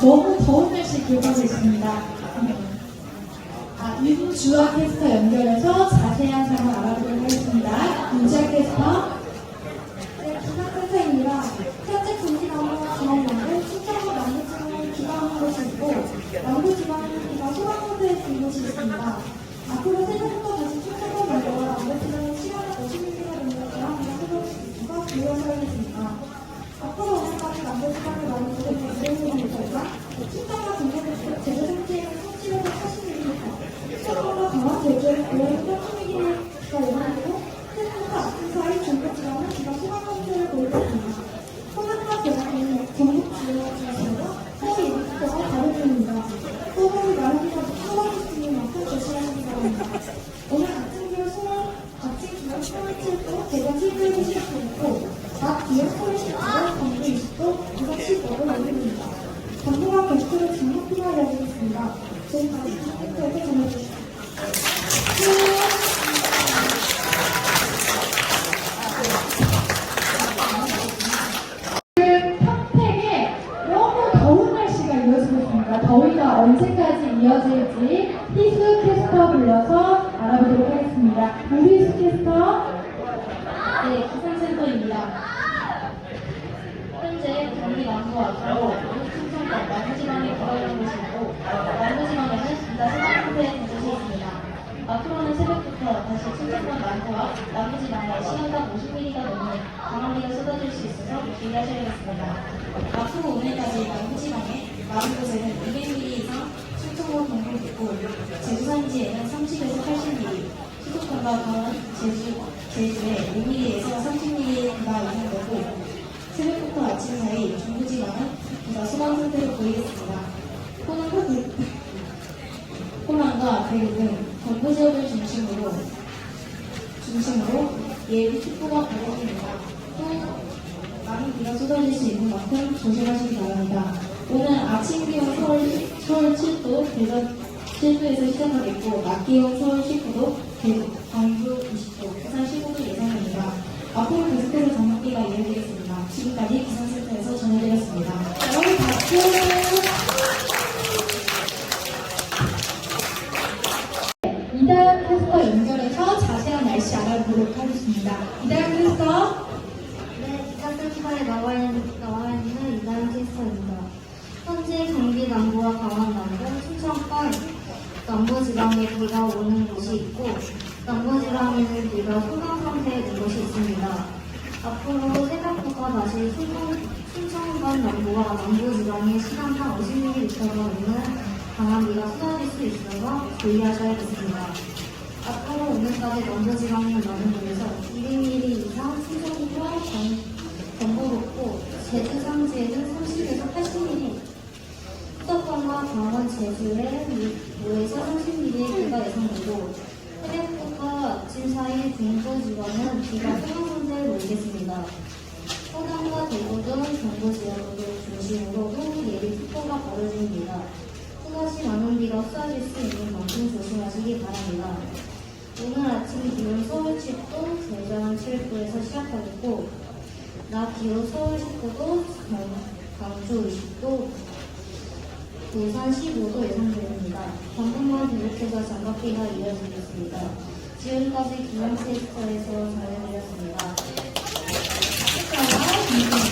너무 더운 날씨 기억하고 있습니다. 아, 일부 주와 캐스터 연결은 게스트를 장학기가 이어지겠습니다. 지금까지 기상센터에서 전해주십니다. 있습니다. 더위가 언제까지 이어질지 희수 캐스터 불러서 알아보도록 하겠습니다. 우희수 캐스터. 네, 기상센터입니다. 현재 경기 남부 앞으로 충청과 남부지방에 걸어오는 곳이 있고 남부지방에는 소강 상태에 된 곳이 있습니다. 앞으로는 새벽부터 다시 충청권 남부와 남부지방에 시간당 50mm가 넘는 강한 비가 쏟아질 수 있어서 주의하셔야겠습니다. 앞으로 오늘까지 남부지방에 곳에는 200mm 이상 충청과 동부 있고 제주 산지에는 30에서 80mm, 수도권과 강원, 제주, 제주에 5mm에서 30mm의 비가 예상되고 새벽부터 아침 사이 중부지방은 비가 소강 상태로 보이겠습니다. 호남과 대- 호남과 대구 등 동부 지역을 중심으로 중심으로 예비 축구가 발생됩니다. 또 많은 비가 쏟아질 수 있는 만큼 조심하시기 바랍니다. 오늘 아침 기온 서울, 서울 7도, 대전 7도에서 시작하겠고, 낮 기온 서울 19도, 대구, 광주 20도, 부산 15도 예상됩니다. 앞으로 계속해서 장맛비가 이어지겠습니다. 지금까지 기상센터에서 전해드렸습니다. 여러분 박수. 이다현 캐스터 연결해서 자세한 날씨 알아보도록 하겠습니다. 이다현 캐스터. 네, 기상센터에 나와 있는, 나와 있는 이다현 캐스터입니다. 현재 경기 남부와 강원 남부, 충청권 남부지방에 비가 오는 곳이 있고 남부지방에는 비가 소강 있는 곳이 있습니다. 앞으로 새벽부터 다시 충청, 충청권 남부와 남부지방에 시간당 50mm가 넘는 강한 비가 쏟아질 수 있어서 주의하셔야겠습니다. 앞으로 오늘까지 남부지방의 많은 곳에서 200mm 이상 충청과 경보롭고 제주 상지에는 30에서 80mm, 제주에 5에서 30mm의 비가 예상되고 새벽부터 아침 사이 중부 지방은 비가 소강 상태에 오겠습니다. 서강과 대구 등 경부 지역을 중심으로도 예비 특보가 벌어집니다. 또다시 많은 비가 쏟아질 수 있는 만큼 조심하시기 바랍니다. 오늘 아침 기온 서울 10도, 대전 7도에서 시작하겠고, 낮 기온 서울 19도, 광주 20도, 부산 15도 예상됩니다. 방금만 계속해서 장갑비가 이어지겠습니다. 지금까지 기상캐스터에서 전해드렸습니다. 자,